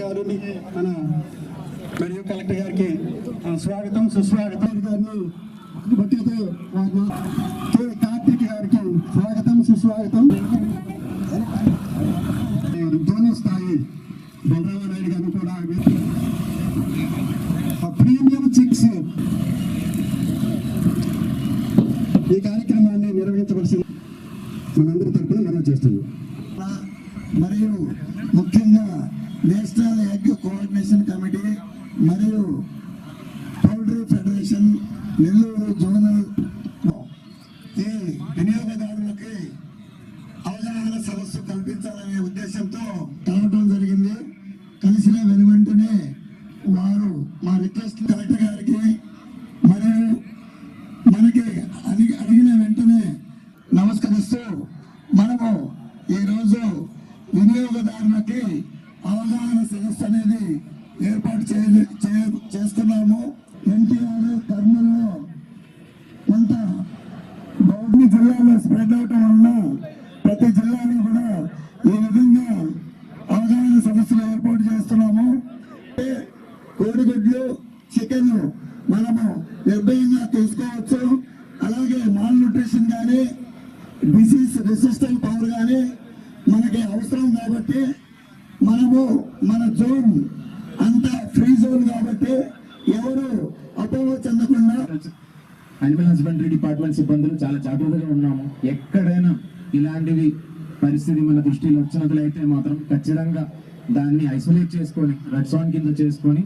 వాళ్ళు మన మరియు కలెక్టర్ గారికి స్వాగతం సుస్వాగతం. గారిని బట్టితే కార్తీక్ గారికి స్వాగతం సుస్వాగతం. ధోని స్థాయి బలరామనాయుడు గారిని కూడా ఆ ప్రీమియం చిక్స్ ఈ కార్యక్రమాన్ని నిర్వహించవలసింది మనందరి తరఫున మనం చేస్తున్నాం. మరియు ముఖ్యంగా నేషనల్ ఎగ్ కోఆర్డినేషన్ కమిటీ మరియు పౌల్ట్రీ ఫెడరేషన్ నెల్లూరు జోనల్ ఈ వినియోగదారులకి అవగాహన సదస్సు కల్పించాలనే ఉద్దేశంతో కలవటం జరిగింది. కలిసిన వెనువెంటనే వారు మా రిక్వెస్ట్ కలెక్టర్ గారు మరియు మనకి అడిగి అడిగిన వెంటనే నమస్కరిస్తూ మనము ఈరోజు వినియోగదారులకి అవగాహన సదస్సు అనేది ఏర్పాటు చేయ చేస్తున్నాము. ఎన్టీఆర్ కర్నూలులో కొంత బౌద్ధి జిల్లాలో స్ప్రెడ్ అవటం వలన ప్రతి జిల్లాలో కూడా ఈ విధంగా అవగాహన సదస్సులు ఏర్పాటు చేస్తున్నాము. అంటే కోడిగుడ్లు చికెన్ మనము నిర్భయంగా తీసుకోవచ్చు. అలాగే మాల్ న్యూట్రిషన్ కానీ డిసీజ్ రెసిస్టెంట్ పవర్ కానీ మనకి అవసరం కాబట్టి మనము మన జోన్ అంతా ఫ్రీ జోన్ కాబట్టి ఎవరు అపోహ చెందకుండా అనిమల్ హస్బెండరీ డిపార్ట్మెంట్ సిబ్బందులు చాలా జాగ్రత్తగా ఉన్నాము. ఎక్కడైనా ఇలాంటివి పరిస్థితి మన దృష్టిలో వచ్చినట్లయితే మాత్రం ఖచ్చితంగా దాన్ని ఐసోలేట్ చేసుకొని రెడ్ సాన్ కింద చేసుకొని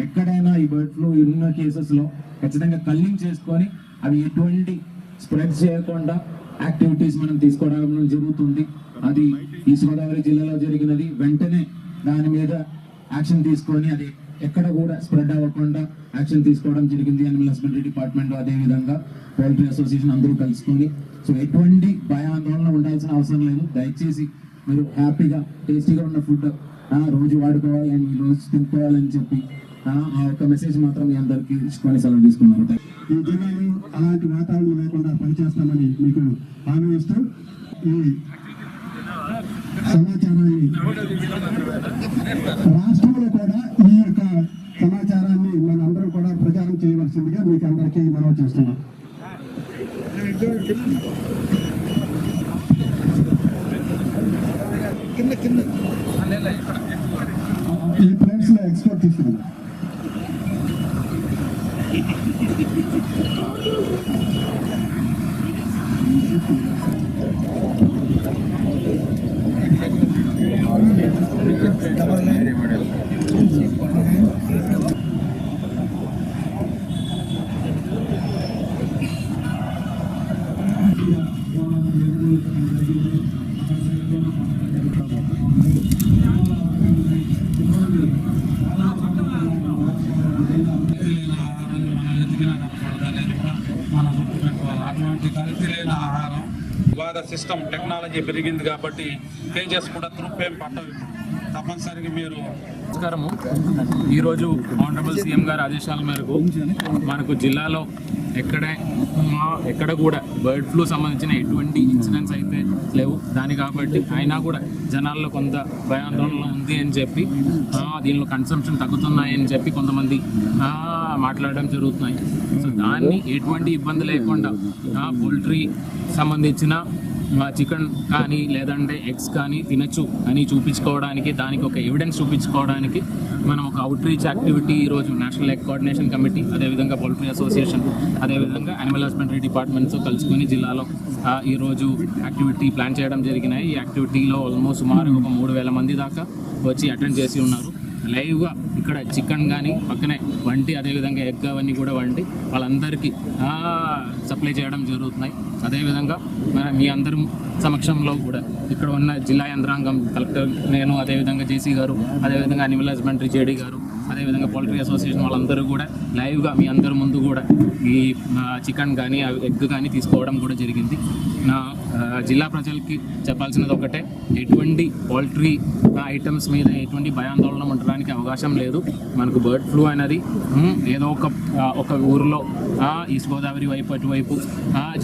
ఎక్కడైనా ఈ బర్డ్ ఫ్లూ ఉన్న కేసెస్లో ఖచ్చితంగా కల్లింగ్ చేసుకొని అవి ఎటువంటి స్ప్రెడ్ చేయకుండా యాక్టివిటీస్ మనం తీసుకోవడం జరుగుతుంది. అది ఈస్ట్ గోదావరి జిల్లాలో జరిగినది. వెంటనే దాని మీద యాక్షన్ తీసుకొని అది ఎక్కడ కూడా స్ప్రెడ్ అవ్వకుండా యాక్షన్ తీసుకోవడం జరిగింది అనిమల్ హస్బెండరీ డిపార్ట్మెంట్ అదే విధంగా పౌల్ట్రీ అసోసియేషన్ అందరూ కలుసుకొని. సో ఎటువంటి భయాందోళన ఉండాల్సిన అవసరం లేదు. దయచేసి మీరు హ్యాపీగా టేస్టీగా ఉన్న ఫుడ్ రోజు వాడుకోవాలి వాడుకోవాలని రోజు తినుకోవాలని చెప్పి ఆ ఆ యొక్క మెసేజ్ మాత్రం మీ అందరికీ ఇచ్చుకొని సెలవు తీసుకున్నారు ఈ జిల్లాని అలాంటి వాతావరణం లేకుండా పనిచేస్తామని మీకు హామీ ఇస్తూ ఈ సమాచారాన్ని రాష్ట్రంలో కూడా ఈ యొక్క సమాచారాన్ని మనందరం కూడా ప్రచారం చేయవలసిందిగా మీకు అందరికీ మనవి చేస్తున్నాం. ఈ ప్లేట్స్లో ఎక్స్పోర్ట్ తీసుకున్నాం. బాధ సిస్టమ్ టెక్నాలజీ పెరిగింది కాబట్టి కేజెస్ కూడా త్రుప్పేం పట్టవు తప్పనిసరిగా మీరు నమస్కారము. ఈరోజు ఆనరబుల్ సీఎం గారి ఆదేశాల మేరకు మనకు జిల్లాలో ఎక్కడే ఎక్కడ కూడా బర్డ్ ఫ్లూ సంబంధించిన ఎటువంటి ఇన్సిడెంట్స్ అయితే లేవు. దాని కాబట్టి అయినా కూడా జనాల్లో కొంత భయాందోళన ఉంది అని చెప్పి దీనిలో కన్సంప్షన్ తగ్గుతున్నాయని చెప్పి కొంతమంది మాట్లాడడం జరుగుతున్నాయి. సో దాన్ని ఎటువంటి ఇబ్బంది లేకుండా పోల్ట్రీ సంబంధించిన చికెన్ కానీ లేదంటే ఎగ్స్ కానీ తినచ్చు అని చూపించుకోవడానికి దానికి ఒక ఎవిడెన్స్ చూపించుకోవడానికి మనం ఒక అవుట్ రీచ్ యాక్టివిటీ ఈరోజు నేషనల్ ఎగ్ కోఆర్డినేషన్ కమిటీ అదేవిధంగా పౌల్ట్రీ అసోసియేషన్ అదేవిధంగా అనిమల్ హస్బెండరీ డిపార్ట్మెంట్తో కలుసుకొని జిల్లాలో ఈరోజు యాక్టివిటీ ప్లాన్ చేయడం జరిగినాయి. ఈ యాక్టివిటీలో ఆల్మోస్ట్ సుమారు ఒక మూడు వేల మంది దాకా వచ్చి అటెండ్ చేసి ఉన్నారు. లైవ్గా ఇక్కడ చికెన్ కానీ పక్కనే వంటి అదేవిధంగా ఎగ్ అవన్నీ కూడా వంటి వాళ్ళందరికీ సప్లై చేయడం జరుగుతున్నాయి. అదేవిధంగా మన మీ అందరి సమక్షంలో కూడా ఇక్కడ ఉన్న జిల్లా యంత్రాంగం కలెక్టర్ నేను అదేవిధంగా జేసీ గారు అదేవిధంగా అనిమల్ హస్బెండరీ జేడీ గారు అదేవిధంగా పౌల్ట్రీ అసోసియేషన్ వాళ్ళందరూ కూడా లైవ్గా మీ అందరి ముందు కూడా ఈ చికెన్ కానీ ఎగ్ కానీ తీసుకోవడం కూడా జరిగింది. నా జిల్లా ప్రజలకి చెప్పాల్సినది ఒకటే ఎటువంటి పౌల్ట్రీ ఐటమ్స్ మీద ఎటువంటి భయాందోళన ఉండడానికి అవకాశం లేదు. మనకు బర్డ్ ఫ్లూ అనేది ఏదో ఒక ఒక ఊరిలో ఈస్ట్ గోదావరి వైపు అటువైపు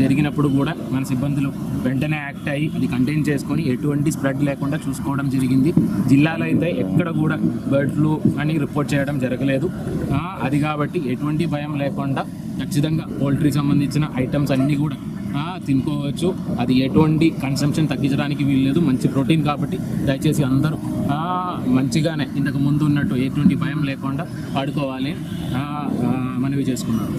జరిగినప్పుడు కూడా మన సిబ్బందులు వెంటనే యాక్ట్ అయ్యి అది కంటైన్ చేసుకొని ఎటువంటి స్ప్రెడ్ లేకుండా చూసుకోవడం జరిగింది. జిల్లాలో అయితే ఎక్కడ కూడా బర్డ్ ఫ్లూ అని రిపోర్ట్ చేయడం జరగలేదు. అది కాబట్టి ఎటువంటి భయం లేకుండా ఖచ్చితంగా పోల్ట్రీ సంబంధించిన ఐటమ్స్ అన్నీ కూడా కూడా తినుకోవచ్చు. అది ఎటువంటి కన్సంప్షన్ తగ్గించడానికి వీల్లేదు. మంచి ప్రోటీన్ కాబట్టి దయచేసి అందరూ మంచిగానే ఇంతకు ముందు ఉన్నట్టు ఎటువంటి భయం లేకుండా వాడుకోవాలి మనవి చేసుకున్నాను